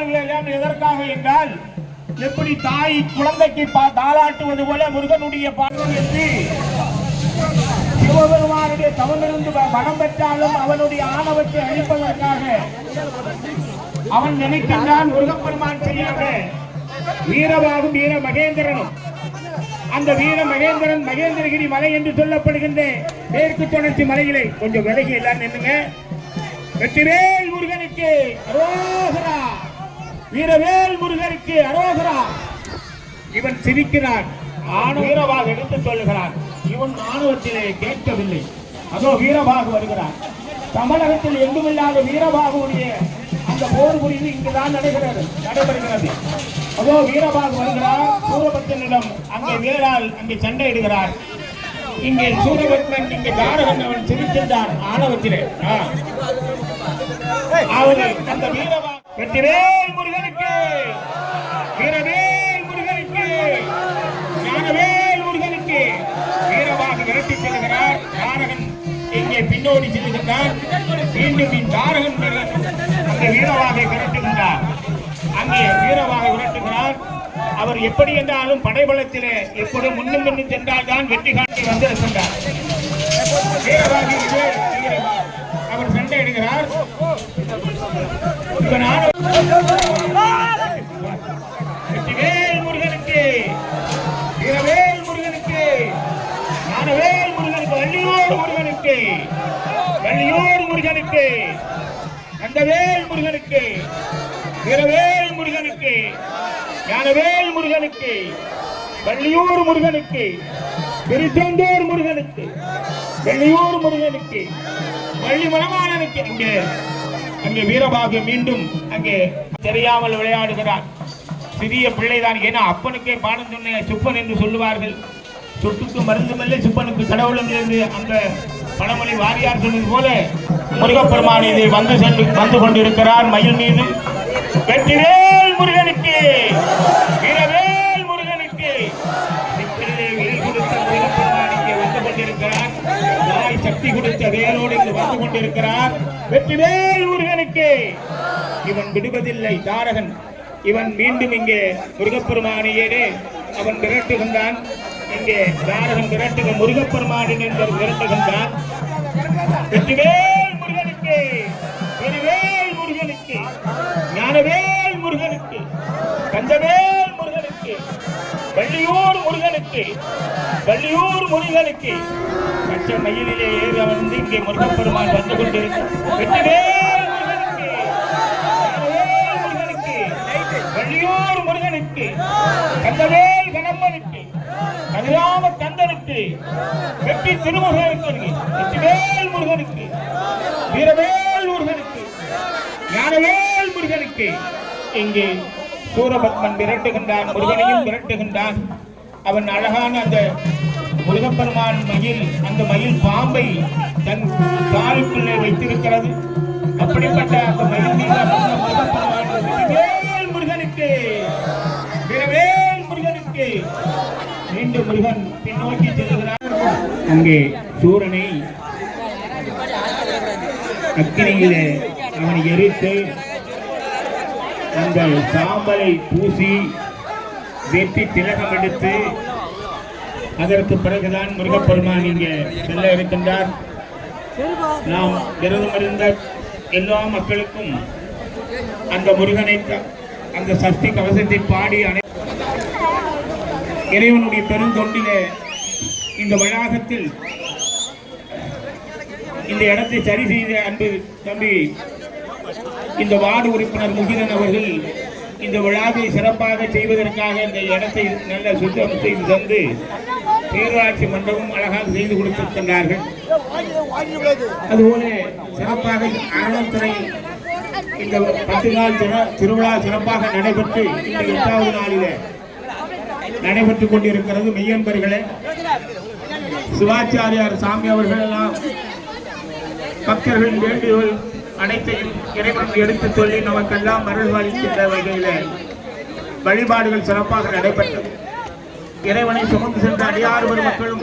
பாடினார்கள் எதற்காக என்றால் எப்படி தாய் குழந்தைக்கு தாளாட்டுவது போல முருகனுடைய பாடல் சிவபெருமானுடைய தவமிருந்து வ- பெற்றாலும் அவனுடைய ஆணவத்தை அழிப்பதற்காக அவன் நினைக்கின்றான் முருகப்பெருமான் சரியாக. வீரபாகும் வீர மகேந்திரனும் அந்த வீர மகேந்திரன் மகேந்திரகிரி மலை என்று சொல்லப்படுகின்ற மேற்கு தொடர்ச்சி மலையிலே கொஞ்சம் விலகி எல்லாம் நின்னுங்க வெற்றிவேல் முருகனுக்கு அரோகரா! வீரவேல் முருகருக்கு அரோகரா இவன் சிரிக்கிறான். ஆணு வீரபாக எடுத்து சொல்லுகிறான் இவன் ஆணவத்திலே கேட்கவில்லை. அதோ வீரபாக வருகிறான். தமிழகத்தில் எங்குமில்லாத வீரபாகுடைய அந்த போர் புரிவு இங்குதான் நடைபெறுகிறது நடைபெறுகிறது. அதோ வீரபாகு வருகிறார். சூரபத்தனிடம் அங்கே வீரால் அங்கே சண்டையிடுகிறார். இங்கே சூரபத்மன் இங்கே தாரகன் அவன் சிரிக்கின்றான் ஆணவத்திலே. ஆ. அவரு அந்த வீரபா வெற்றிவேல் முருகனுக்கு வீரவேல் முருகனுக்கு ஞானவேல் முருகனுக்கு வீரபாக விரட்டி செல்கிறார் தாரகன் இங்கே பின்னோடி செல்கின்றார் மீண்டும் இந்த அந்த வீரவாகை விரட்டுகின்றார் அங்கே வீரவாக விரட்டுகிறார் அவர் எப்படி என்றாலும் படைபலத்திலே எப்படி முன்னும் பின்னும் சென்றால் தான் வெற்றி காட்டி வந்திருக்கின்றார் வீரவாகி இதே வீரவாகி. அவர் சண்டையிடுகிறார் முருகனுக்கு வீரவேல் முருகனுக்கு ஞானவேல் முருகனுக்கு வள்ளியூர் வள்ளியூர் முருகனுக்கு முருகனுக்கு ஞானவேல் முருகனுக்கு வள்ளியூர் முருகனுக்கு திருச்செந்தூர் முருகனுக்கு வெள்ளியூர் முருகனுக்கு வள்ளி மலமானனுக்கு இங்கே அங்கே வீரபாகு மீண்டும் அங்கே தெரியாமல் விளையாடுகிறார். சிறிய பிள்ளைதான். ஏன்னா அப்பனுக்கே பாடம் சொன்ன சுப்பன் என்று சொல்லுவார்கள். சொட்டுக்கு மருந்துமில்லை சுப்பனுக்கு கடவுளும் என்று அந்த பழமொழி வாரியார் சொன்னது போல முருகப்பெருமான் இதை வந்து சென்று வந்து கொண்டிருக்கிறார் மயில் மீது. வெற்றிவேல் முருகனுக்கு! வீரவேல் முருகனுக்கு! வந்து கொண்டிருக்கிறார். சக்தி கொடுத்த வேலோடு இங்கு வந்து கொண்டிருக்கிறார். வெற்றிவேல் முருகனுக்கு இவன் விடுவதில்லை தாரகன். இவன் மீண்டும் இங்கே முருகப்பெருமானையே அவன் விரட்டுகின்றான். இங்கே தாரகன் விரட்டுக முருகப்பெருமானின் என்று விரட்டுகின்றான். வெற்றிவேல் முருகனுக்கு பெருவேல் முருகனுக்கு ஞானவேல் முருகனுக்கு கந்தவேல் முருகனுக்கு வள்ளியூர் முருகனுக்கு வள்ளியூர் முருகனுக்கு. பச்சை மயிலிலே ஏறி அவன் இங்கே முருகப்பெருமான் வந்து கொண்டிருக்கிறான். வெற்றிவேல் முருகனுக்கு கந்தவேல் கணம்மனுக்கு கதிராம கந்தனுக்கு வெட்டி திருமுருகனுக்கு வெற்றிவேல் முருகனுக்கு வீரவேல் முருகனுக்கு ஞானவேல் முருகனுக்கு. இங்கே சூரபத்மன் விரட்டுகின்றான் முருகனையும் விரட்டுகின்றான். அவன் அழகான அந்த முருகப்பெருமான் மயில் அந்த மயில் பாம்பை தன் காலுக்குள்ளே வைத்திருக்கிறது. அப்படிப்பட்ட அந்த மயில் முருகப்பெருமான் முருகனுக்கு. மீண்டும் முருகன் பின்னோக்கி செல்கிறார். அங்கே சூரனை அக்கினியில அவனை எரித்து அந்த சாம்பலை பூசி வெட்டி திலகம் எடுத்து அதற்கு பிறகுதான் முருகப்பெருமான் இங்கே செல்ல இருக்கின்றார். நாம் விரதம் இருந்த எல்லா மக்களுக்கும் அந்த முருகனை அந்த சக்தி கவசத்தை பாடி அனை இறைவனுடைய பெருந்தொண்டிலே இந்த வளாகத்தில் இந்த இடத்தை சரி செய்த அன்பு தம்பி இந்த வார்டு உறுப்பினர் முகிதன் அவர்கள் இந்த விழாவை சிறப்பாக செய்வதற்காக இந்த இடத்தை நல்ல சுத்தம் செய்து தந்து பேரூராட்சி மன்றமும் அழகாக செய்து கொடுத்திருக்கின்றார்கள். அதுபோல சிறப்பாக அறநிலைத்துறை இந்த பத்து நாள் திருவிழா சிறப்பாக நடைபெற்று இந்த எட்டாவது நாளிலே நடைபெற்றுக் கொண்டிருக்கிறது. மெய்யன்பர்களே சிவாச்சாரியார் சாமி அவர்கள் எல்லாம் பக்தர்களின் வேண்டுகோள் அனைத்தையும் இறைவன் எடுத்துச் சொல்லி நமக்கெல்லாம் மருள்வாளிக்கின்ற வகையில வழிபாடுகள் சிறப்பாக நடைபெற்றது. இறைவனை சுமந்து சென்ற அடியார் மக்களும்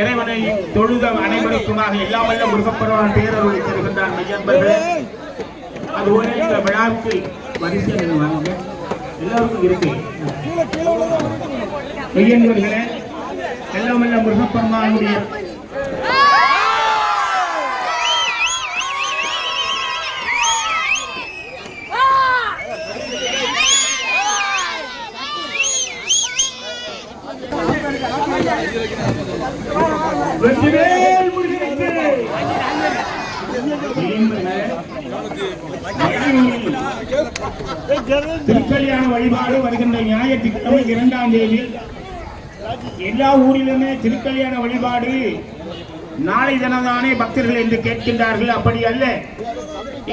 இறைவனை தொழுத அனைவருக்குமாக எல்லா வல்ல முருகப்பெருமான் பேரருளை தருகின்றான் மெய்யன்பர்களே அதுபோல இந்த விழாவுக்கு வரிசை வாங்க எல்லாருக்கும் இருக்கு. மெய்யன்பர்களே எல்லாம் வல்ல முருகப்பெருமானுடைய வெற்றிவேல் முருகனுக்கு மெய்யன்பர்களே, திருக்கல்யாண வழிபாடு வருகின்ற ஞாயிற்றுக்கிழமை இரண்டாம் தேதி. எல்லா ஊரிலுமே திருக்கல்யாண வழிபாடு நாளை தினம்தானே பக்தர்கள் என்று கேட்கின்றார்கள். அப்படி அல்ல.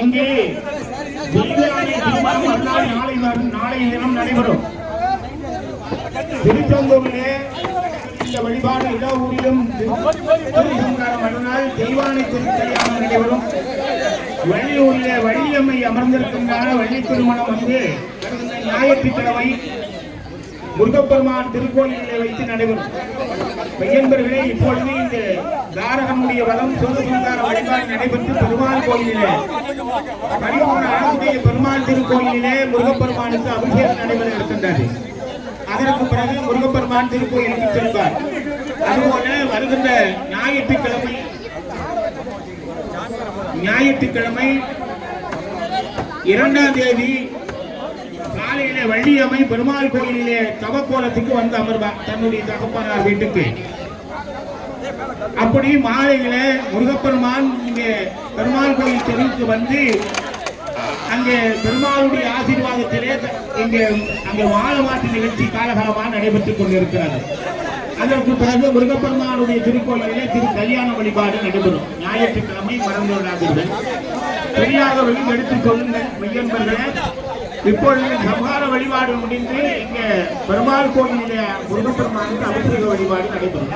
இங்கே நாளை வரும் நாளை தினம் நடைபெறும். திருச்செங்கோவிலே இந்த வழிபாடு எல்லா ஊரிலும் மறுநாள் தெய்வானை திருக்கல்யாணம் நடைபெறும் வள்ளியூரிலே வள்ளியம்மை அமர்ந்திருக்கின்றான வள்ளி திருமணம் வந்து ஞாயிற்றுக்கிழமை முருகப்பெருமான் திருக்கோயிலை வைத்து நடைபெறும். பையன்பர்களே இப்பொழுது இந்த தாரகனுடைய வளம் சோதசங்கார வழிபாடு நடைபெற்று பெருமாள் கோயிலிலே பரிபூர்ண அழகுடைய பெருமாள் திருக்கோயிலிலே முருகப்பெருமானுக்கு அபிஷேகம் நடைபெற இருக்கின்றது. அதற்கு பிறகு முருகப்பெருமான் திருக்கோயிலுக்கு செல்வார். அதுபோல வருகின்ற ஞாயிற்றுக்கிழமை ஞாயிற்றுக்கிழமை இரண்டாம் தேதி காலையில வள்ளியம்மை பெருமாள் கோயிலிலே தவக்கோலத்துக்கு வந்து அமர்வார் தன்னுடைய தகப்பனார் வீட்டுக்கு. அப்படி மாலையில முருகப்பெருமான் இங்கே பெருமாள் கோயில் தெருவுக்கு வந்து அங்கே பெருமாளுடைய ஆசீர்வாதத்திலே இங்கே அங்கே வாழமாட்டு நிகழ்ச்சி காலகாலமாக நடைபெற்றுக் கொண்டிருக்கிறது. அதற்கு பிறகு முருகப்பெருமானுடைய திருக்கோயிலே திரு கல்யாண வழிபாடு நடைபெறும். ஞாயிற்றுக்கிழமை மறந்து விடாதீர்கள் தெரியாதவர்கள் எடுத்துக் கொள்ளுங்கள் மையன்பர்களே இப்பொழுது சம்ஹார வழிபாடு முடிந்து இங்கே பெருமாள் கோயிலிலே முருகப்பெருமானுக்கு அபிஷேக வழிபாடு நடைபெறும்.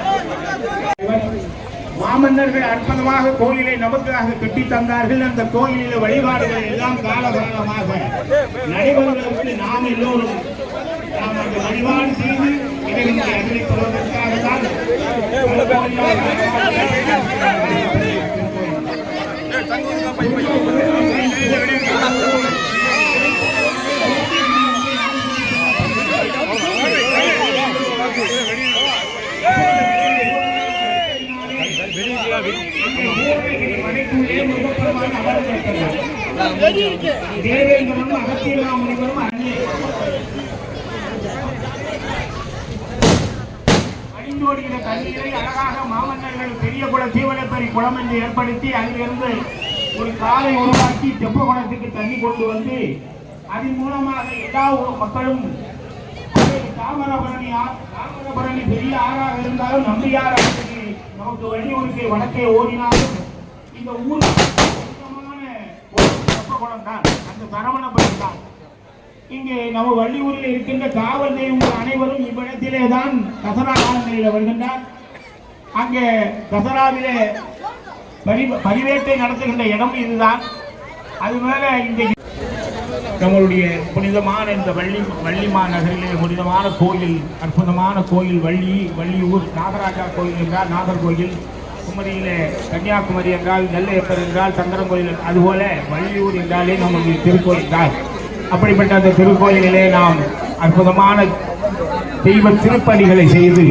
மாமன்னர்கள் அற்புதமாக கோயிலை நமக்காக கட்டி தந்தார்கள். அந்த கோயிலில் வழிபாடுகள் எல்லாம் காலகாலமாக நடைபெறுவதற்கு நாம் எல்லோரும் நாம் அந்த வழிபாடு செய்து இறைவனை அறிவிப்பதற்காக தான் மனைக்குள்ளே முருகப்பெருமான் அமர்ந்திருக்கிறார் தேவேந்திரனும் அகத்தியமாமுனிவரும் அணிந்தோடுகிற தண்ணீரை அழகாக மாமன்னர்கள் பெரிய குல தீவனப்பரி குளம் என்று ஏற்படுத்தி அங்கிருந்து ஒரு காலை உருவாக்கி தெப்ப குளத்துக்கு தண்ணி கொண்டு வந்து அதன் மூலமாக எல்லா மக்களும் தாமரபரணி தாமரபரணி பெரிய ஆறாக இருந்தாலும் நம்பியார் நமக்கு நமக்கு ஒருக்கை வடக்கே ஓடினாலும் இந்த ஊர் குளம் தான். அந்த சரவணபுரி தான். இங்கே நம்ம வள்ளியூரில் இருக்கின்ற காவல் தெய்வங்கள் அனைவரும் இவ்விடத்திலே தான் தசரா காலங்களில் வருகின்றார். அங்கே தசராவிலே பரி பரிவேட்டை நடத்துகின்ற இடம் இதுதான். அது மேல இந்த நம்மளுடைய புனிதமான இந்த வள்ளி வள்ளிமா நகரிலே புனிதமான கோயில் அற்புதமான கோயில் வள்ளி வள்ளியூர் நாகராஜா கோயில் என்றார் நாகர்கோயில். குமரியிலே கன்னியாகுமரி என்றால் நெல்லையப்பர் என்றால் சங்கரங்கோயில் அதுபோல வள்ளியூர் என்றாலே நம்முடைய திருக்கோயில் தான். அப்படிப்பட்ட அந்த திருக்கோயிலிலே நாம் அற்புதமான தெய்வ திருப்பணிகளை செய்து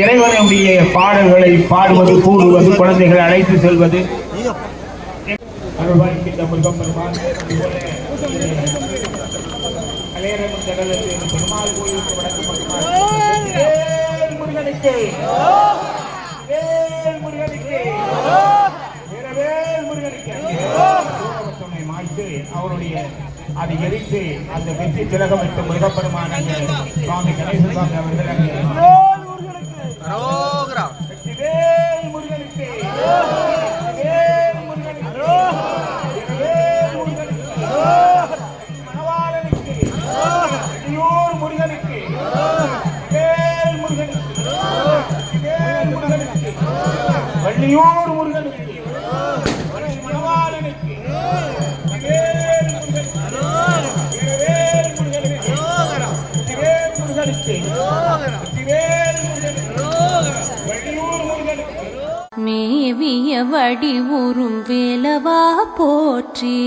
இறைவனுடைய பாடல்களை பாடுவது கூடுவது குழந்தைகளை அழைத்து செல்வது. அருள்வாய்க்கின்ற கலையரங்கம் கடலுக்கு பெருமாள் கோயிலுக்கு வடக்கு முருகனுக்கு. அவருடைய அதை எரித்து அந்த வெற்றி திலகமிட்டு முருகப்பெருமான் அங்கே. சுவாமி கணேசன் சுவாமி அவர்கள் அங்கே. வேல் முருகனுக்கு வள்ளியூர் முருகனுக்கு மேவிய வடிவுறும் வேலவா போற்றி.